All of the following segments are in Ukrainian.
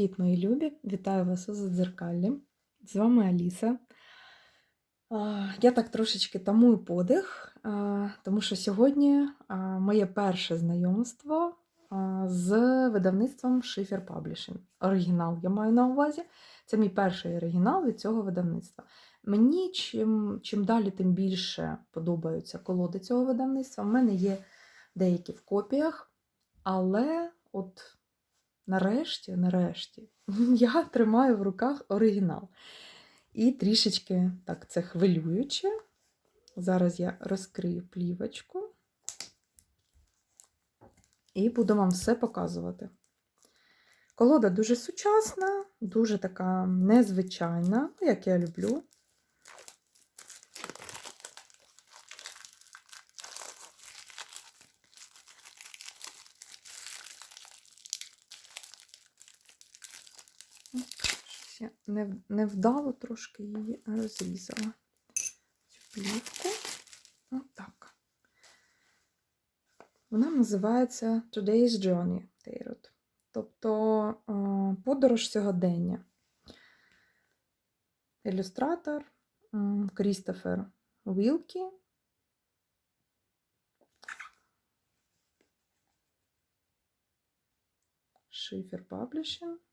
Привіт, мої любі! Вітаю вас у Задзеркаллі. З вами Аліса. Я так трошечки тамую подих, тому що сьогодні моє перше знайомство з видавництвом Schiffer Publishing. Оригінал я маю на увазі. Це мій перший оригінал від цього видавництва. Мені чим, чим далі, тим більше подобаються колоди цього видавництва. У мене є деякі в копіях, але от нарешті, нарешті, я тримаю в руках оригінал. І трішечки так це хвилююче. Зараз я розкрию плівочку і буду вам все показувати. Колода дуже сучасна, дуже така незвичайна, як я люблю. Невдало трошки її розрізала. Цю плівку. Отак. Вона називається Today's Journey Tarot. Тобто подорож сьогодення. Ілюстратор Крістофер Вілкі. Schiffer Publishing.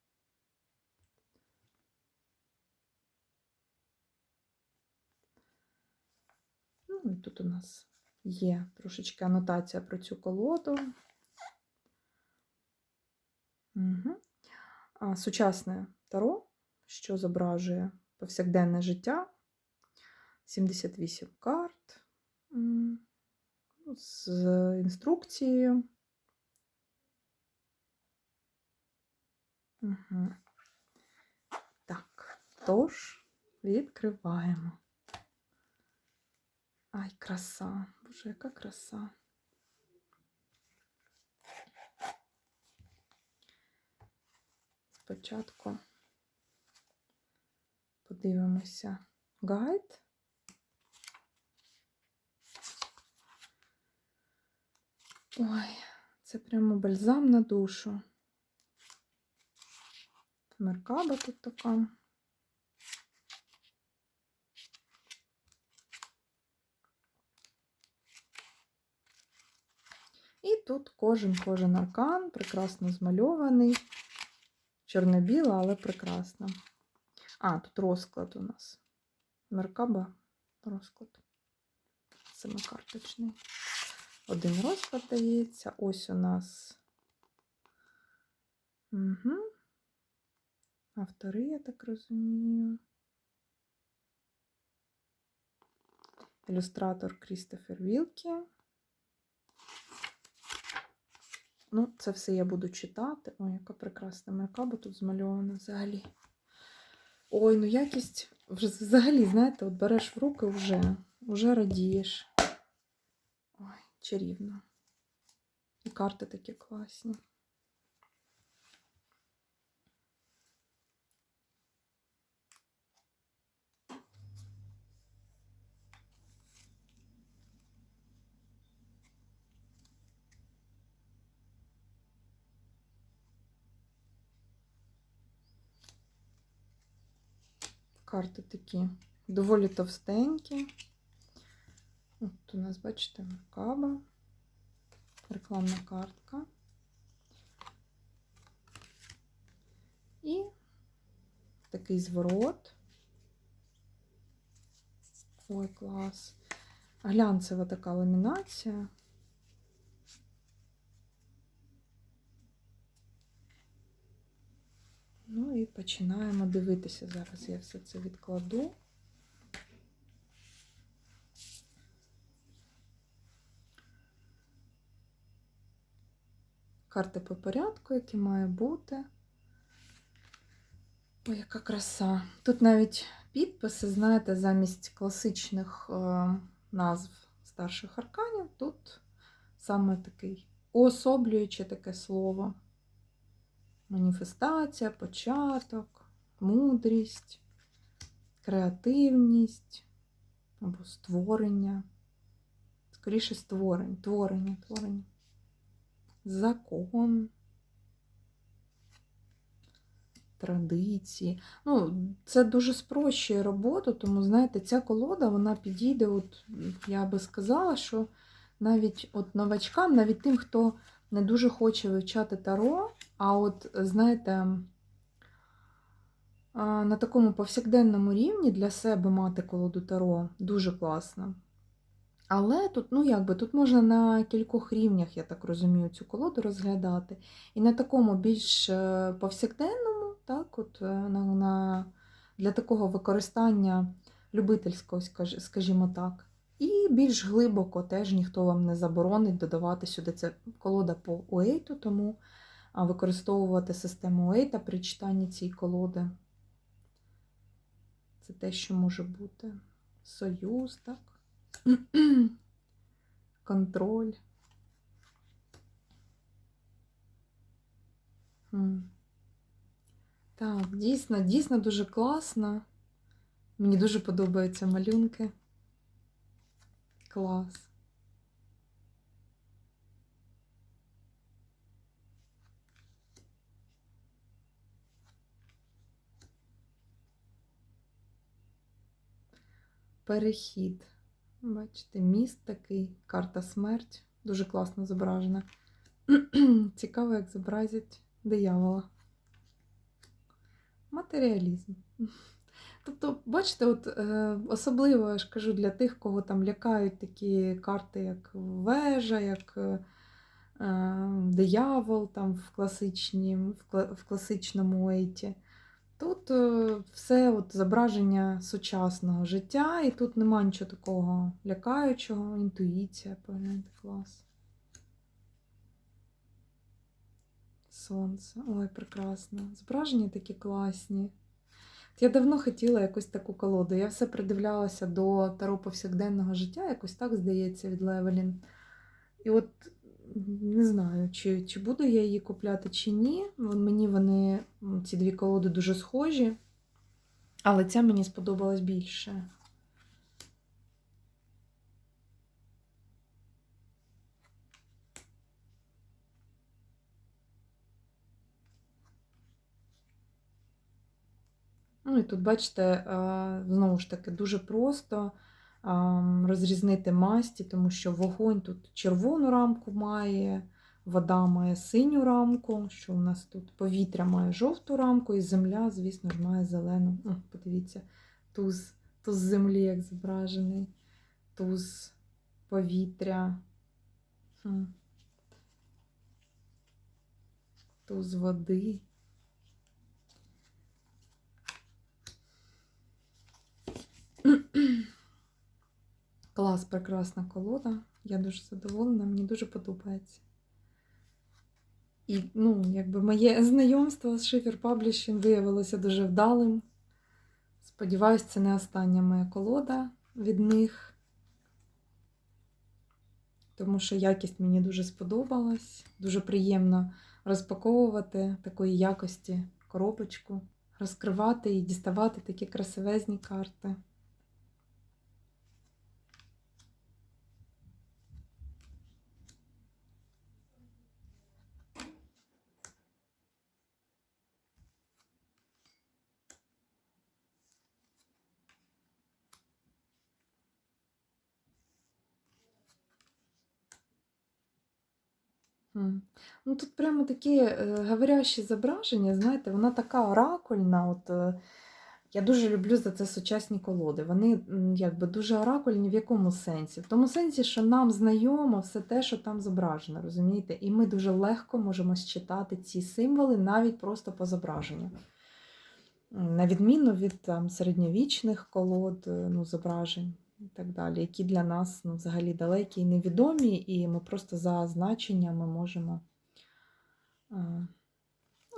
Тут у нас є трошечки анотація про цю колоду. Угу. А, Сучасне таро, що зображує повсякденне життя. 78 карт з інструкцією. Угу. Так, тож, відкриваємо. Ай, краса. Боже, яка краса. Спочатку подивимося гайд. Ой, це прямо бальзам на душу. Меркаба тут така. І тут кожен кожен аркан прекрасно змальований. Чорно-біла, але прекрасна. А, тут розклад у нас. Меркаба розклад. Семикарточний. Один розклад дається. Ось у нас. Угу. Автори, я так розумію. Ілюстратор Крістофер Вілкі. Ну, це все я буду читати. Ой, яка прекрасна меркаба тут змальована взагалі. Ой, ну якість взагалі, знаєте, от береш в руки вже, вже радієш. Ой, чарівно. І карти такі класні. Карти такі доволі товстенькі. От у нас, бачите, меркаба, рекламна картка. І такий зворот. Ой, клас. Глянцева така ламінація. Ну і починаємо дивитися. Зараз я все це відкладу. Карти по порядку, які має бути. Ой, яка краса. Тут навіть підписи, знаєте, замість класичних е, назв старших арканів, тут саме такий уособлююче таке слово. Маніфестація, початок, мудрість, креативність або створення. Скоріше створення, творення, творення. Закон. традиції. Ну, це дуже спрощує роботу, тому, знаєте, ця колода вона підійде, от, я би сказала, що навіть от новачкам, навіть тим, хто не дуже хоче вивчати таро, а от, знаєте, на такому повсякденному рівні для себе мати колоду таро дуже класно. Але тут, ну якби, тут можна на кількох рівнях, я так розумію, цю колоду розглядати. І на такому більш е, повсякденному, так, от, е, на, на, для такого використання любительського, скажімо так. І більш глибоко теж ніхто вам не заборонить додавати сюди це колода по Уейту, тому використовувати систему Уейта при читанні цієї колоди. Це те, що може бути. Союз, так? Контроль. Так, дійсно, дійсно дуже класно. Мені дуже подобаються малюнки. Клас. Перехід. Бачите, міст такий, карта смерть. Дуже класно зображена. Цікаво, як зобразять диявола. Матеріалізм. Тобто, бачите, от е, особливо я ж кажу для тих, кого там лякають такі карти, як вежа, як е, е, диявол там в, класичні, в, кла- в класичному ейті. Тут е, все от зображення сучасного життя, і тут нема нічого такого лякаючого, інтуїція, погляньте, клас. Сонце. Ой, прекрасно. Зображення такі класні. Я давно хотіла якусь таку колоду. Я все придивлялася до таро повсякденного життя, якось так здається, від Левелін. І от не знаю, чи, чи буду я її купляти, чи ні. Мені вони, ці дві колоди дуже схожі, але ця мені сподобалась більше. І тут, бачите, е, знову ж таки, дуже просто розрізнити масті, тому що вогонь тут червону рамку має, вода має синю рамку, що у нас тут повітря має жовту рамку, і земля, звісно ж, має зелену. О, подивіться, туз, туз землі, як зображений, туз повітря. Туз води. Клас, прекрасна колода. Я дуже задоволена, мені дуже подобається. І, ну, якби моє знайомство з Шифер Publishing виявилося дуже вдалим. Сподіваюсь, це не остання моя колода від них. Тому що якість мені дуже сподобалась. Дуже приємно розпаковувати такої якості коробочку, розкривати і діставати такі красивезні карти. Ну, тут прямо такі е, говорящі зображення, знаєте, вона така оракульна. От, е, я дуже люблю за це сучасні колоди. Вони якби дуже оракульні в якому сенсі? В тому сенсі, що нам знайомо все те, що там зображено, розумієте? І ми дуже легко можемо считати ці символи навіть просто по зображенню. На відміну від там, середньовічних колод, е, ну, зображень і так далі, які для нас ну, взагалі далекі і невідомі, і ми просто за значеннями можемо ну,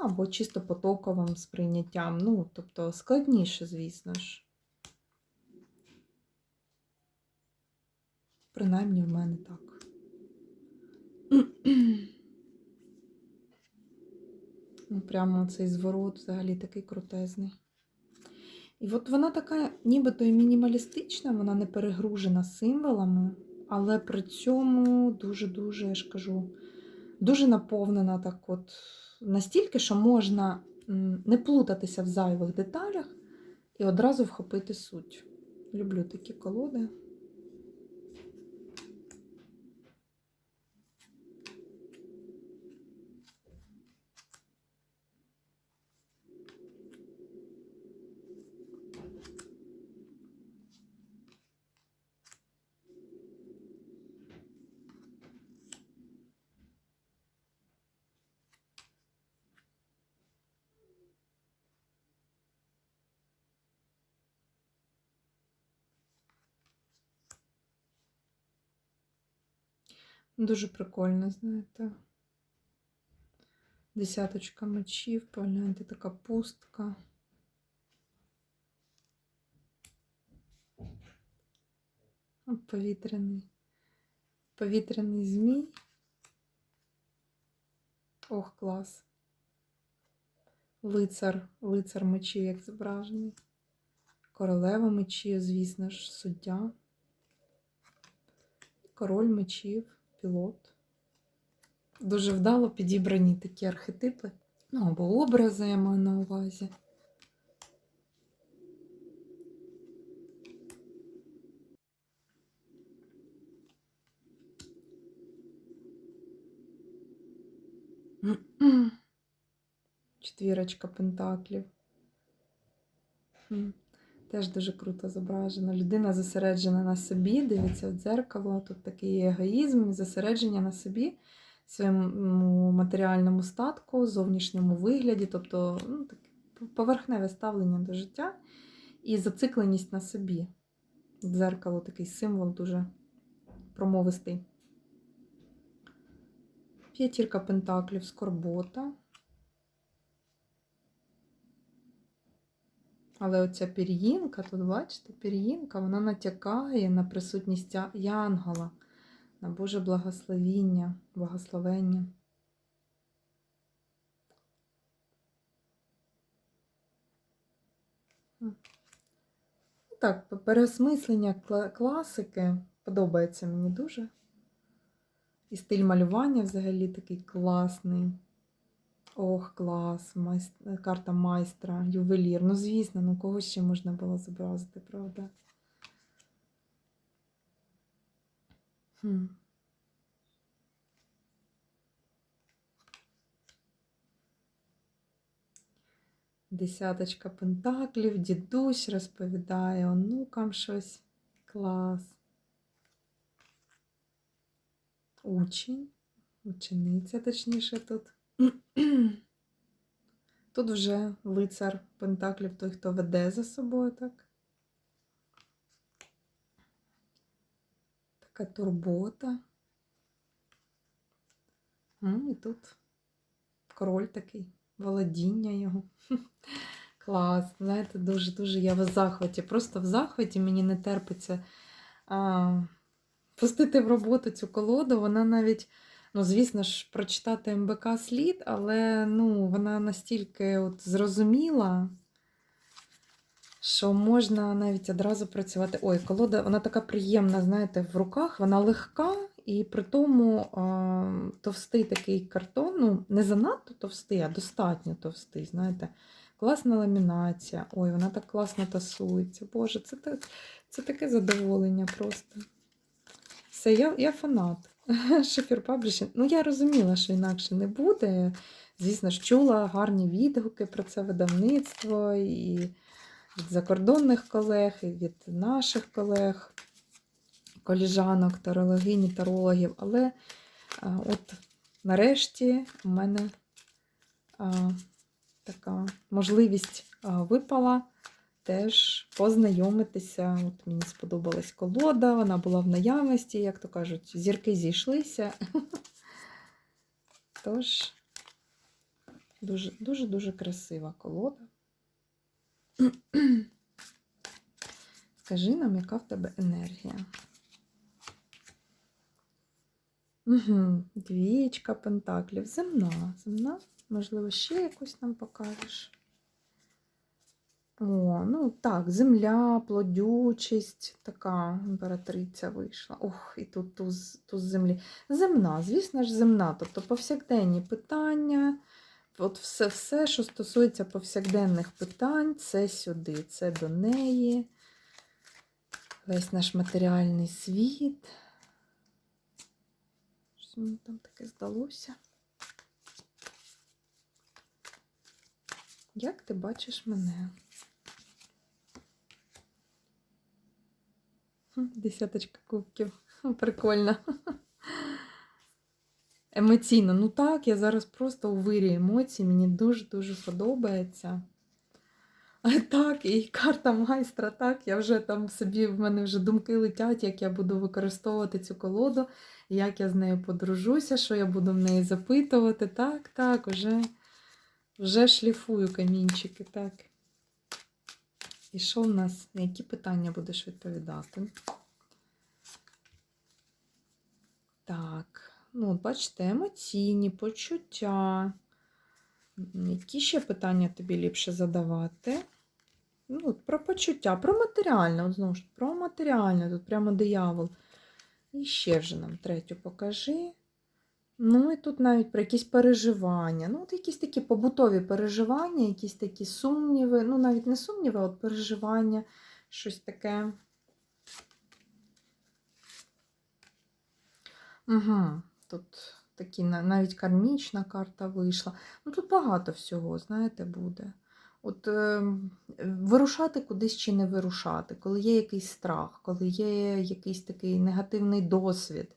або чисто потоковим сприйняттям. Ну, тобто складніше, звісно ж. Принаймні в мене так. Ну, прямо цей зворот взагалі такий крутезний. І от вона така, нібито і мінімалістична, вона не перегружена символами, але при цьому дуже-дуже, я ж кажу, дуже наповнена так от настільки, що можна не плутатися в зайвих деталях і одразу вхопити суть. Люблю такі колоди. Дуже прикольно, знаєте. Десяточка мечів, погляньте, така пустка. Повітряний. Повітряний змій. Ох, клас. Лицар, лицар мечів, як зображений. Королева мечів, звісно ж, суддя. Король мечів, пілот. Дуже вдало підібрані такі архетипи. Ну, або образи я маю на увазі. Четвірочка пентаклів. Теж дуже круто зображено. Людина зосереджена на собі, дивиться в дзеркало. Тут такий егоїзм, зосередження на собі, своєму матеріальному статку, зовнішньому вигляді, тобто ну, таке поверхневе ставлення до життя і зацикленість на собі. Дзеркало такий символ дуже промовистий. П'ятірка пентаклів, скорбота. Але оця пір'їнка, тут, бачите, пір'їнка, вона натякає на присутність Янгола, на Боже благословіння, благословення. Ну Так, переосмислення класики подобається мені дуже. І стиль малювання взагалі такий класний. Ох, клас, майс... карта майстра, ювелір. Ну, звісно, ну кого ще можна було зобразити, правда? Хм. Десяточка пентаклів, дідусь розповідає онукам щось. Клас. Учень, учениця, точніше тут. Тут вже лицар Пентаклів, той, хто веде за собою, так? Така турбота. М, І тут король такий, володіння його. Клас, знаєте, дуже-дуже я в захваті. Просто в захваті мені не терпиться а, пустити в роботу цю колоду. Вона навіть. Ну, звісно ж, прочитати МБК слід, але ну, вона настільки от зрозуміла, що можна навіть одразу працювати. Ой, колода, вона така приємна, знаєте, в руках, вона легка, і при тому а, товстий такий картон, ну, не занадто товстий, а достатньо товстий, знаєте. Класна ламінація. Ой, вона так класно тасується. Боже, це, так, це таке задоволення просто. Все, я, я фанат. Шифер Паблішинг. Ну, я розуміла, що інакше не буде. Звісно ж, чула гарні відгуки про це видавництво і від закордонних колег, і від наших колег, коліжанок, тарологині, тарологів. Але от нарешті у мене така можливість випала теж познайомитися. От мені сподобалась колода, вона була в наявності, як то кажуть, зірки зійшлися. Тож, дуже-дуже красива колода. Скажи нам, яка в тебе енергія? Угу. Двічка пентаклів. Земна. Земна. Можливо, ще якусь нам покажеш. О, ну так, земля, плодючість, така імператриця вийшла. Ох, і тут туз, туз землі. Земна, звісно ж, земна. Тобто повсякденні питання, от все, все, що стосується повсякденних питань, це сюди, це до неї. Весь наш матеріальний світ. Щось мені там таке здалося. Як ти бачиш мене? Десяточка кубків. Прикольно. Емоційно. Ну так, я зараз просто у вирі емоцій. Мені дуже-дуже подобається. А Так, і карта майстра, так, я вже там собі, в мене вже думки летять, як я буду використовувати цю колоду, як я з нею подружуся, що я буду в неї запитувати. Так, так, вже, вже шліфую камінчики, так. І що в нас? На які питання будеш відповідати? Так, ну, от бачите, емоційні, почуття. Які ще питання тобі ліпше задавати? Ну, про почуття, про матеріальне, от знову ж, про матеріальне, тут прямо диявол. І ще вже нам третю покажи. Ну, і тут навіть про якісь переживання. Ну, от якісь такі побутові переживання, якісь такі сумніви. Ну, навіть не сумніви, а от переживання, щось таке. Угу. Тут такі навіть кармічна карта вийшла. Ну, тут багато всього, знаєте, буде. От е, вирушати кудись чи не вирушати, коли є якийсь страх, коли є якийсь такий негативний досвід.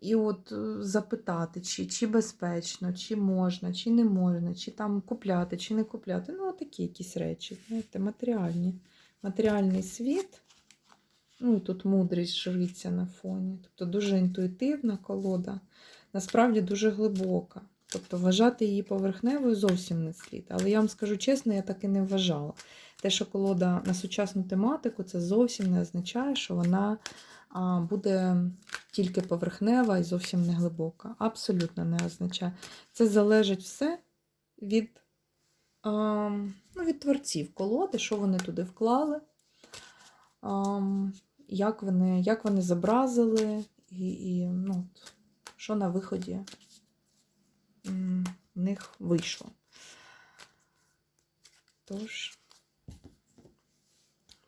І от е, запитати, чи, чи безпечно, чи можна, чи не можна, чи там купляти, чи не купляти. Ну, такі якісь речі, знаєте, матеріальні. Матеріальний світ. Ну, тут мудрість жриця на фоні. Тобто дуже інтуїтивна колода, насправді дуже глибока. Тобто вважати її поверхневою зовсім не слід. Але я вам скажу чесно, я так і не вважала. Те, що колода на сучасну тематику, це зовсім не означає, що вона буде тільки поверхнева і зовсім не глибока. Абсолютно не означає. Це залежить все від, а, ну, від творців колоди, що вони туди вклали, а, як, вони, як вони зобразили, і, і ну, що на виході в них вийшло. Тож,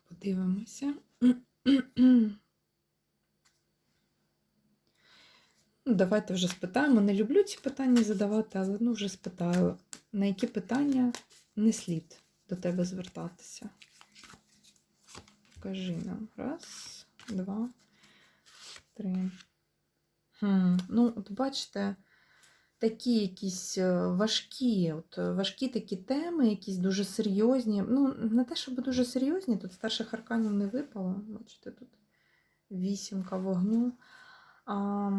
подивимося. Ну, Давайте вже спитаємо. Не люблю ці питання задавати, але ну, вже спитаю, на які питання не слід до тебе звертатися. Покажи нам. Раз, два, три. Хм. Ну, от бачите, такі якісь е, важкі, от е, важкі такі теми, якісь дуже серйозні. Ну, не те, щоб дуже серйозні, тут старших арканів не випало. Бачите, тут вісімка вогню. А,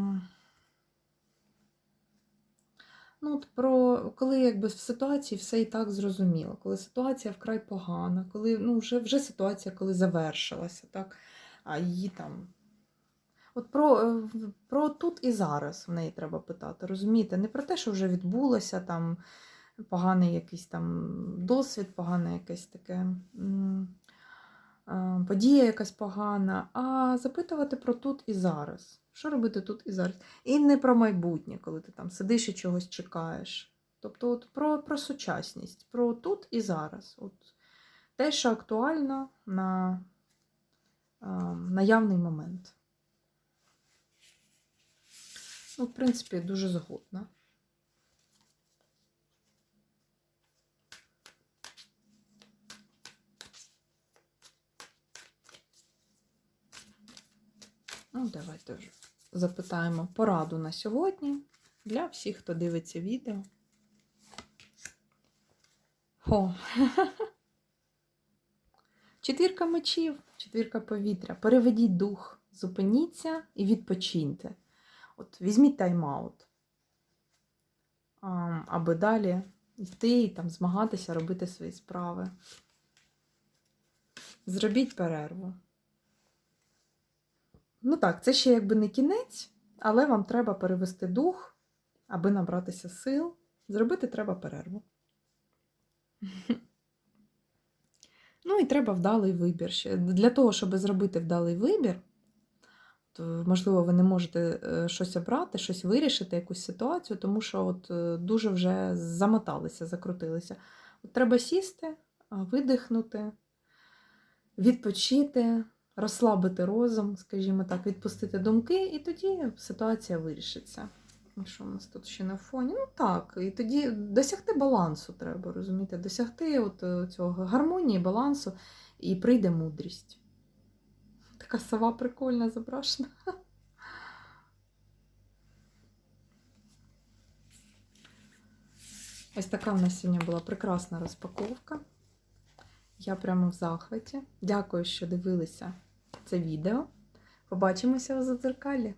ну, от про коли якби в ситуації все і так зрозуміло, коли ситуація вкрай погана, коли ну, вже, вже ситуація коли завершилася, так, а її там. От про, е, про тут і зараз в неї треба питати, розумієте? Не про те, що вже відбулося, там поганий якийсь там досвід, погане якесь таке подія якась погана, а запитувати про тут і зараз. Що робити тут і зараз? І не про майбутнє, коли ти там сидиш і чогось чекаєш. Тобто от про, про сучасність, про тут і зараз. От те, що актуально на е, наявний момент. Ну, в принципі, дуже згодна. Ну, давайте вже запитаємо пораду на сьогодні для всіх, хто дивиться відео. Хо. Четвірка мечів, четвірка повітря. Переведіть дух, зупиніться і відпочиньте. От візьміть тайм-аут, аби далі йти і там змагатися, робити свої справи. Зробіть перерву. Ну так, це ще якби не кінець, але вам треба перевести дух, аби набратися сил. Зробити треба перерву. Ну і треба вдалий вибір. Для того, щоб зробити вдалий вибір, е, можливо, ви не можете е, щось обрати, щось вирішити, якусь ситуацію, тому що от е, дуже вже замоталися, закрутилися. От треба сісти, видихнути, відпочити, розслабити розум, скажімо так, відпустити думки, і тоді ситуація вирішиться. Що у нас тут ще на фоні? Ну так, і тоді досягти балансу треба, розумієте, досягти от е, цього гармонії, балансу, і прийде мудрість. Така сова прикольна зображена. Ось така в нас сьогодні була прекрасна розпаковка. Я прямо в захваті. Дякую, що дивилися це відео. Побачимося у задзеркалі.